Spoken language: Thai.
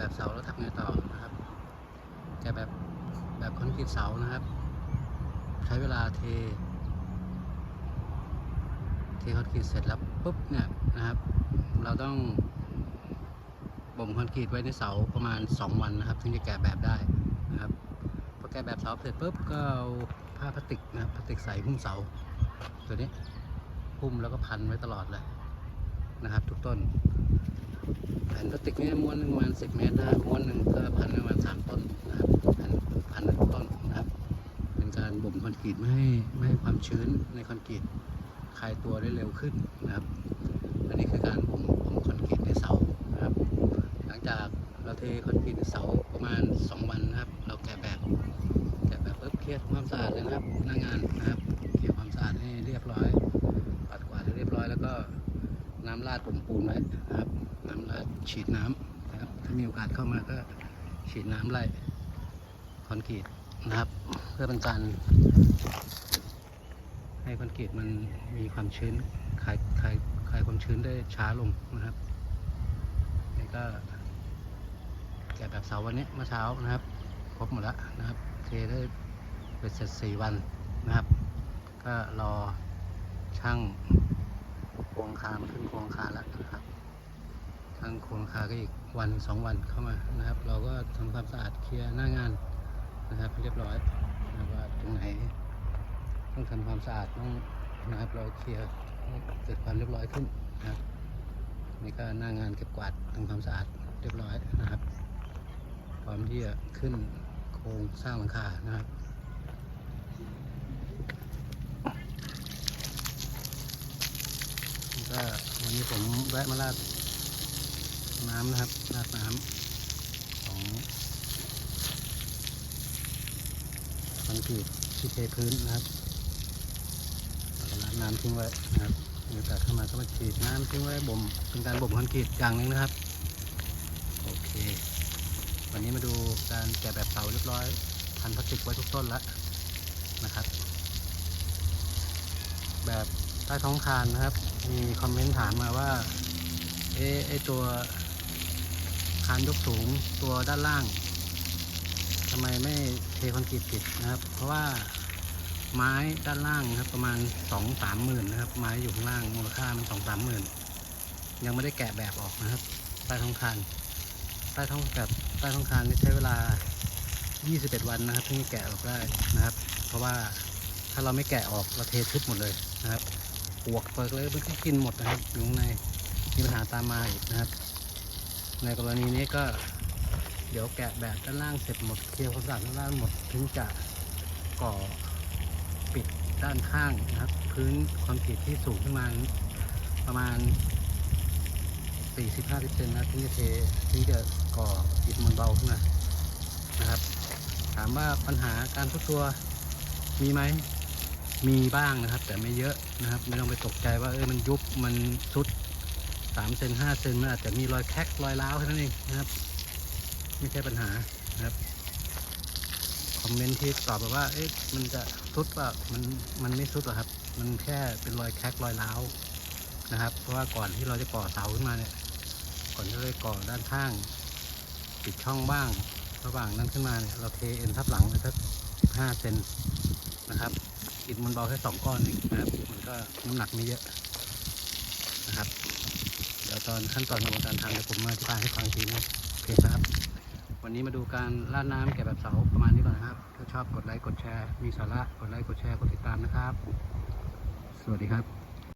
แบบเสาแล้วทำไงต่อนะครับแกะแบบแบบคอนกรีตเสานะครับ ใช้เวลาเท เทคอนกรีตเสร็จแล้วปุ๊บเนี่ยนะครับ เราต้องบ่มคอนกรีตไว้ในเสาประมาณ 2 วันนะครับ ถึงจะแกะแบบได้นะครับพอแกะแบบเสาเสร็จปุ๊บก็เอาผ้าพลาสติกนะครับพลาสติกใส่หุ้มเสา ตัวนี้หุ้มแล้วก็พันไว้ตลอดเลยนะครับ ทุกต้น แผ่นพลาสติกนี่ม้วนหนึ่งประมาณสิบเมตรนะม้วนหนึ่งก็พันประมาณสามต้นนะครับแผ่นพันต้นนะครับ เป็นการบ่มคอนกรีตไม่ให้ไม่ให้ความชื้นในคอนกรีตคลายตัวได้เร็วขึ้นนะครับ อันนี้คือการบ่มบ่มคอนกรีตในเสานะครับ หลังจากเราเทคอนกรีตในเสาประมาณ 2 วันนะครับ เราแกะแบบแกะแบบปุ๊บเคลียร์ความสะอาดเลยนะครับหน้างานนะครับเคลียร์ความสะอาดให้เรียบร้อย ปัดกวาดให้เรียบร้อย แล้วก็น้ำราดผมปูนไว้นะครับ ฉีดน้ำนะครับถ้ามีโอกาสเข้ามาก็ฉีดน้ำไล่คอนกรีตนะครับ เพื่อเป็นการให้คอนกรีตมันมีความชื้นคลายคลายคลายความชื้นได้ช้าลงนะครับนี่ก็แกะแบบเสาวันนี้เมื่อเช้านะครับครบหมดแล้วนะครับเทได้เป็นเสร็จสี่วันนะครับ ก็รอช่างโครงคามขึ้นโครงคาแล้วนะครับ ช่างโครงคาก็อีกวันสองวันเข้ามานะครับ เราก็ทำความสะอาดเคลียร์หน้างานนะครับ เรียบร้อยนะว่าตรงไหน ต้องทำความสะอาดต้องนะครับเราเคลียร์เกิดความเรียบร้อยขึ้นนะครับนี่ก็หน้างานเก็บกวาดทำความสะอาดเรียบร้อยนะครับ พร้อมที่จะขึ้นโครงสร้างหลังคานะครับนี่ก็วันนี้ผมแวะมาลาด น้ำนะครับลาดน้ำของคอนกรีตที่เทพื้นนะครับราล้างน้ำทิ้งไว้นะครับมีโอกาสเข้ามาก็มาฉีดน้ำทิ้งไว้บ่มเป็นการบ่มคอนกรีตอย่างหนึงนะครับ โอเค วันนี้มาดูการแกะแบบเสาเรียบร้อยพันพลาสติกไว้ทุกต้นแล้วนะครับ แบบใต้ท้องคานนะครับ มีคอมเมนต์ถามมาว่า เอะไอตัว คานยกสูงตัวด้านล่างทำไมไม่เทคอนกรีตปิดนะครับ เพราะว่าไม้ด้านล่างนะครับประมาณสองสามหมื่นนะครับ ไม้อยู่ข้างล่างมูลค่ามันสองสามหมื่นยังไม่ได้แกะแบบออกนะครับใต้ท้องคานใต้ท้องแบบใต้ท้องคานนี่ใช้เวลา 21 วันนะครับถึงจะแกะออกได้นะครับ เพราะว่าถ้าเราไม่แกะออกเราเททึบหมดเลยนะครับปวกเปิกเลยมันก็กินหมดนะครับอยู่ข้างในมีปัญหาตามมาอีกนะครับ ในกรณีนี้ก็เดี๋ยวแกะแบบด้านล่างเสร็จหมดเคลียร์ความสะอาดด้านล่างหมดถึงจะก่อปิดด้านข้างนะครับ พื้นคอนกรีตที่สูงขึ้นมาประมาณ 40-50เซนนะที่จะเทที่จะก่ออิฐมันเบาขึ้นมานะครับ ถามว่าปัญหาการทุกตัวมีไหมมีบ้างนะครับ แต่ไม่เยอะนะครับ ไม่ต้องไปตกใจว่าเอ้ยมันยุบมันซุด สุด3เซน5เซนมันอาจจะมีรอยแคกรอยร้าวแค่นั้นเองนะครับ ไม่ใช่ปัญหานะครับคอมเมนต์ที่ตอบแบบว่าเอ๊ะมันจะสุดเปล่ามันมันไม่สุดหรอกครับ มันแค่เป็นรอยแคกรอยร้าวนะครับ เพราะว่าก่อนที่เราจะก่อเสาขึ้นมาเนี่ย ก่อนที่เราจะก่อด้านข้างปิดช่องบ้าง ระหว่างนั้นขึ้นมาเนี่ยเราเทเอ็นทับหลังไปสักห้าเซนนะครับอิฐมันเบาแค่สองก้อนเองนะครับ มันก็น้ำหนักไม่เยอะนะครับ ตอนขั้นตอนของการทำเดี๋ยวผมมาอธิบายให้ฟังอีกทีนะโอเคครับ วันนี้มาดูการราดน้ำแกะแบบเสาประมาณนี้ก่อนนะครับ ถ้าชอบกดไลค์กดแชร์ มีสาระกดไลค์กดแชร์กดติดตามนะครับ สวัสดีครับ